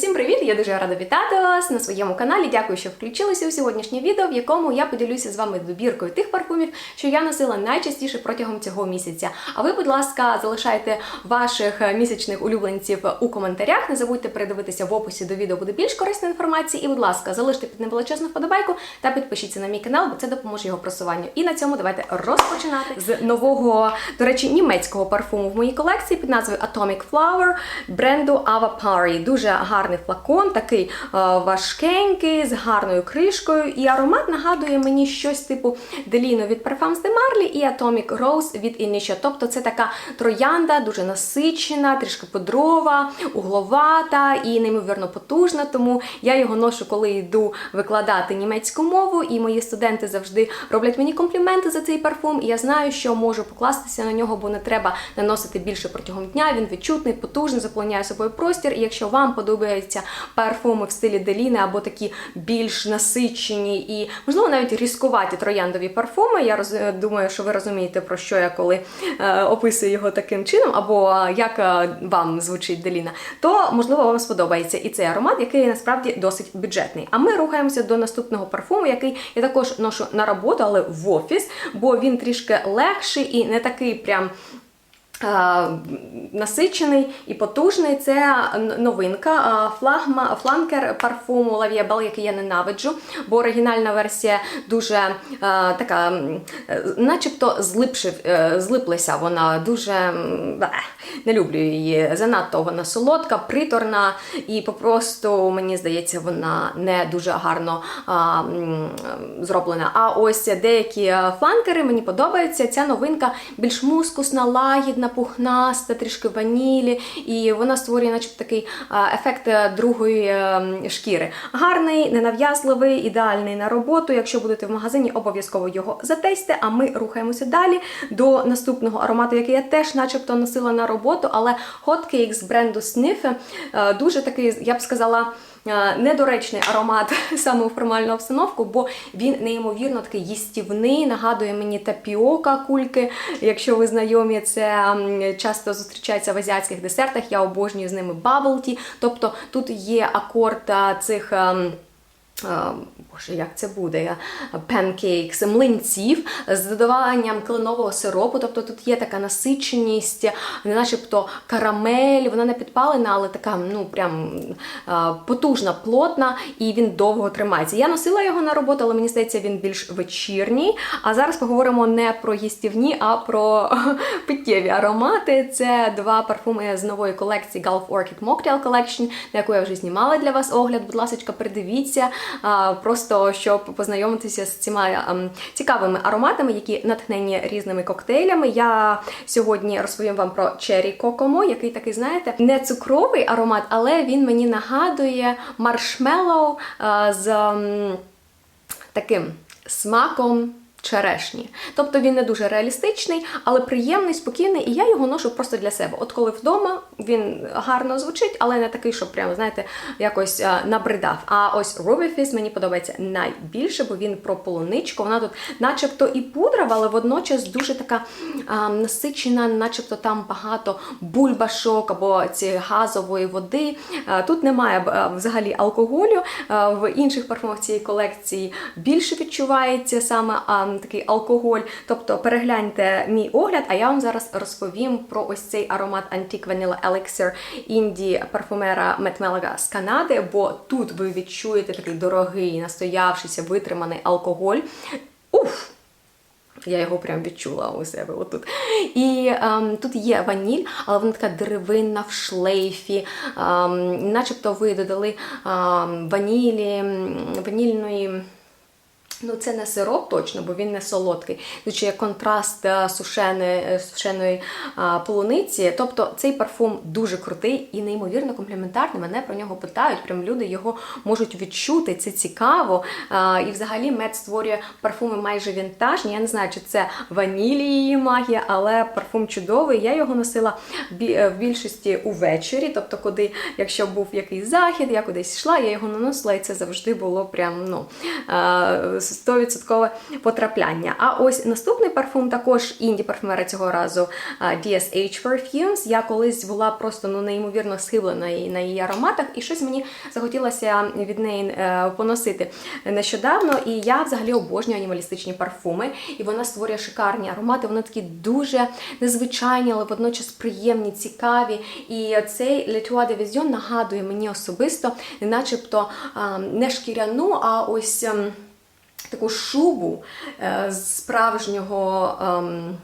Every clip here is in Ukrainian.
Усім привіт! Я дуже рада вітати вас на своєму каналі. Дякую, що включилися у сьогоднішнє відео, в якому я поділюся з вами добіркою тих парфумів, що я носила найчастіше протягом цього місяця. А ви, будь ласка, залишайте ваших місячних улюбленців у коментарях. Не забудьте передивитися в описі до відео буде більш корисної інформації. І, будь ласка, залиште під ним вподобайку та підпишіться на мій канал, бо це допоможе його просуванню. І на цьому давайте розпочинати з нового, до речі, німецького парфуму в моїй колекції під назвою Atomic Flower бренду Ava Pari. Дуже гарний флакон, такий е, важкенький, з гарною кришкою. І аромат нагадує мені щось типу Деліно від Parfums de Marly і Atomic Rose від Initio. Тобто це така троянда, дуже насичена, трішки подрова, угловата і неймовірно потужна. Тому я його ношу, коли йду викладати німецьку мову, і мої студенти завжди роблять мені компліменти за цей парфум. І я знаю, що можу покластися на нього, бо не треба наносити більше протягом дня. Він відчутний, потужний, заполоняє собою простір. І якщо вам подобаються парфуми в стилі Деліни або такі більш насичені і, можливо, навіть різкуваті трояндові парфуми, я роз... думаю, що ви розумієте, про що я коли е, описую його таким чином, або е, як е, вам звучить Деліна, то можливо вам сподобається і цей аромат, який насправді досить бюджетний. А ми рухаємося до наступного парфуму, який я також ношу на роботу, але в офіс, бо він трішки легший і не такий прям. Е, Насичений і потужний це новинка е, флагма, фланкер парфуму Vie який я ненавиджу, бо оригінальна версія дуже е, така, начебто злипшив, злиплася вона дуже не люблю її. Занадто вона солодка, приторна, і попросту мені здається, вона не дуже гарно зроблена. А ось деякі фланкери мені подобаються. Ця новинка більш мускусна, лагідна, пухнаста, трішки ванілі, і вона створює, начебто, такий ефект е, другої е, шкіри. Гарний, ненав'язливий, ідеальний на роботу. Якщо будете в магазині, обов'язково його затестьте. А ми рухаємося далі до наступного аромату, який я теж, начебто, носила на роботу, але Hot Cakes бренду Sniff е, дуже такий, я б сказала. Е, Недоречний аромат саме у формальну обстановку, бо він неймовірно такий їстівний, нагадує мені тапіока кульки. Якщо ви знайомі, це часто зустрічається в азіатських десертах. Я обожнюю з ними баблті. Тобто тут є акорд цих. Боже, як це буде? Панкейкс, млинців з додаванням кленового сиропу. Тобто тут є така насиченість, начебто карамель, вона не підпалена, але така ну прям потужна, плотна, і він довго тримається. Я носила його на роботу, але мені здається, він більш вечірній. А зараз поговоримо не про їстівні, а про питєві аромати. Це два парфуми з нової колекції Gulf Orchid Mocktail Collection, на яку я вже знімала для вас огляд. Будь ласка, придивіться, просто щоб познайомитися з цими ем, цікавими ароматами, які натхнені різними коктейлями. Я сьогодні розповім вам про Черрі Кокомо, який такий, знаєте, не цукровий аромат, але він мені нагадує маршмеллоу е, з таким смаком. Черешні. Тобто він не дуже реалістичний, але приємний, спокійний, і я його ношу просто для себе. От коли вдома він гарно звучить, але не такий, щоб прямо, знаєте, якось а, набридав. А ось Ruby Fizz мені подобається найбільше, бо він про полуничку. Вона тут, начебто, і пудрова, але водночас дуже така а, насичена, начебто там багато бульбашок або цієї газової води. А, тут немає а, взагалі алкоголю. А, в інших парфумах цієї колекції більше відчувається саме. А, такий алкоголь. Тобто перегляньте мій огляд, а я вам зараз розповім про ось цей аромат Antique Vanilla Elixir інді парфумера Метмелага з Канади, бо тут ви відчуєте такий дорогий, настоявшийся, витриманий алкоголь. Уф! Я його прям відчула у себе отут. І ем, тут є ваніль, але вона така деревинна в шлейфі. Ем, начебто ви додали ем, ванілі, ванільної. Ну, це не сироп точно, бо він не солодкий. Тут є контраст е, сушеної, е, сушеної а, полуниці. Тобто цей парфум дуже крутий і неймовірно компліментарний. Мене про нього питають. Прям люди його можуть відчути. Це цікаво. А, і взагалі мед створює парфуми майже вінтажні. Я не знаю, чи це ванілі її магія, але парфум чудовий. Я його носила в більшості увечері. Тобто, куди, якщо був якийсь захід, я кудись йшла, я його наносила, і це завжди було прям ну. А, 100% потрапляння. А ось наступний парфум також інді парфумера цього разу DSH Perfumes. Я колись була просто ну неймовірно схиблена на її ароматах, і щось мені захотілося від неї е, поносити нещодавно. І я взагалі обожнюю анімалістичні парфуми, і вона створює шикарні аромати. Вони такі дуже незвичайні, але водночас приємні, цікаві. І цей Tour de Vision нагадує мені особисто, начебто не шкіряну, а ось. Таку шубу е, з справжнього ем,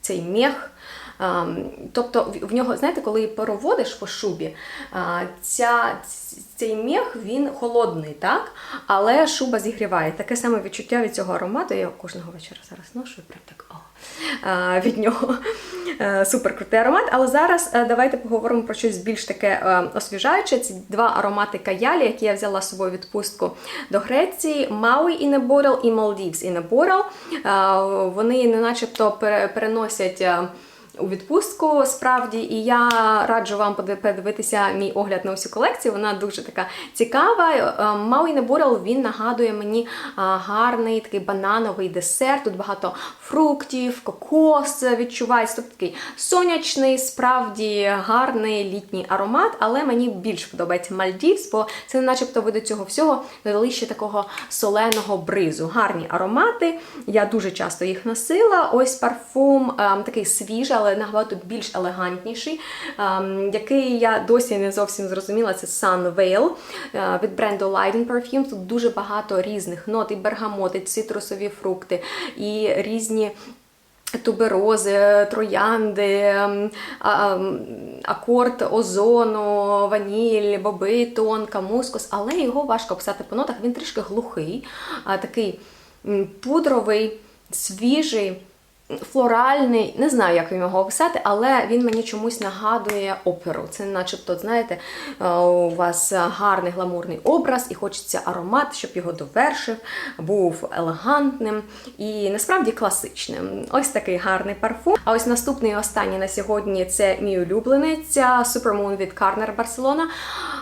цей мех. Ем, тобто в- нього, знаєте, коли проводиш по шубі, ця, цей мех він холодний, так? але шуба зігріває. Таке саме відчуття від цього аромату. Я кожного вечора зараз ношу і прям так о, від нього. Е, Супер крутий аромат. Але зараз е, давайте поговоримо про щось більш таке е, освіжаюче. Ці два аромати каялі, які я взяла з собою відпустку до Греції: Maui in a і in a. Е, Вони начебто переносять. Е, у відпустку справді, і я раджу вам подивитися мій огляд на всю колекцію. Вона дуже така цікава. Мауі Неборел він нагадує мені гарний такий банановий десерт. Тут багато фруктів, кокос відчувається. Тобто такий сонячний, справді гарний літній аромат, але мені більш подобається Мальдівс, бо це начебто ви до цього всього додали ще такого соленого бризу. Гарні аромати. Я дуже часто їх носила. Ось парфум ем, такий свіжий, але набагато більш елегантніший, ем, який я досі не зовсім зрозуміла. Це Sun Veil е, від бренду Leiden Perfume. Тут дуже багато різних нот, і бергамот, і цитрусові фрукти, і різні. Туберози, троянди, ем, ем, акорд озону, ваніль, боби, тонка, мускус, але його важко описати по нотах. Він трішки глухий, такий пудровий, свіжий, флоральний. Не знаю, як його описати, але він мені чомусь нагадує оперу. Це, начебто, знаєте, е, у вас гарний гламурний образ, і хочеться аромат, щоб його довершив, був елегантним і насправді класичним. Ось такий гарний парфум. А ось наступний і останній на сьогодні це мій улюбленець Supermoon від Carner Barcelona.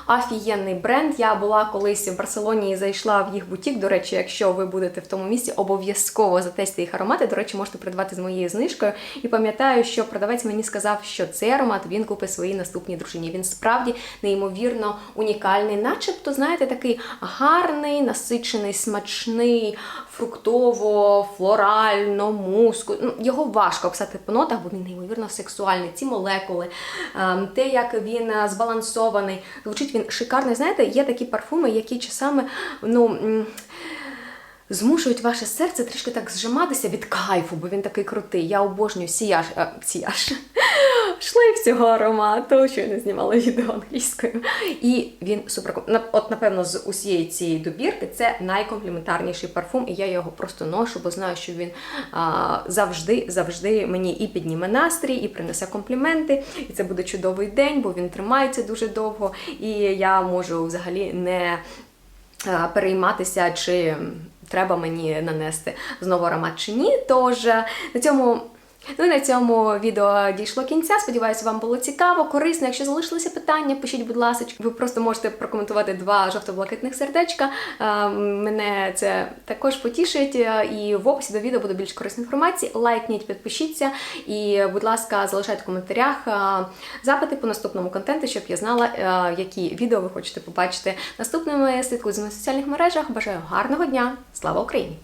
Офігенний бренд. Я була колись в Барселоні і зайшла в їх бутік. До речі, якщо ви будете в тому місці, обов'язково затестити їх аромати. До речі, можете придбати з моєю знижкою. І пам'ятаю, що продавець мені сказав, що цей аромат він купить своїй наступній дружині. Він справді неймовірно унікальний, начебто, знаєте, такий гарний, насичений, смачний, фруктово, флорально, муску. Ну, Його важко описати по нотах, бо він неймовірно сексуальний. Ці молекули, ем, те, як він е, збалансований, звучить він шикарний. Знаєте, є такі парфуми, які часами, ну. Змушують ваше серце трішки так зжиматися від кайфу, бо він такий крутий. Я обожнюю сіяж, а, сіяж. Шлейф цього аромату, що я не знімала відео англійською. І він супер. От, напевно, з усієї цієї добірки це найкомпліментарніший парфум, і я його просто ношу, бо знаю, що він а, завжди, завжди мені і підніме настрій, і принесе компліменти. І це буде чудовий день, бо він тримається дуже довго. І я можу взагалі не е, перейматися, чи треба мені нанести знову аромат чи ні. Тож на цьому. Ну і на цьому відео дійшло кінця. Сподіваюся, вам було цікаво, корисно. Якщо залишилися питання, пишіть, будь ласка. Ви просто можете прокоментувати два жовто-блакитних сердечка. Е, Мене це також потішить. Е, І в описі до відео буде більш корисної інформації. Лайкніть, підпишіться і, будь ласка, залишайте в коментарях е, запити по наступному контенту, щоб я знала, які відео ви хочете побачити наступними. Слідкуйте за в соціальних мережах. Бажаю гарного дня! Слава Україні!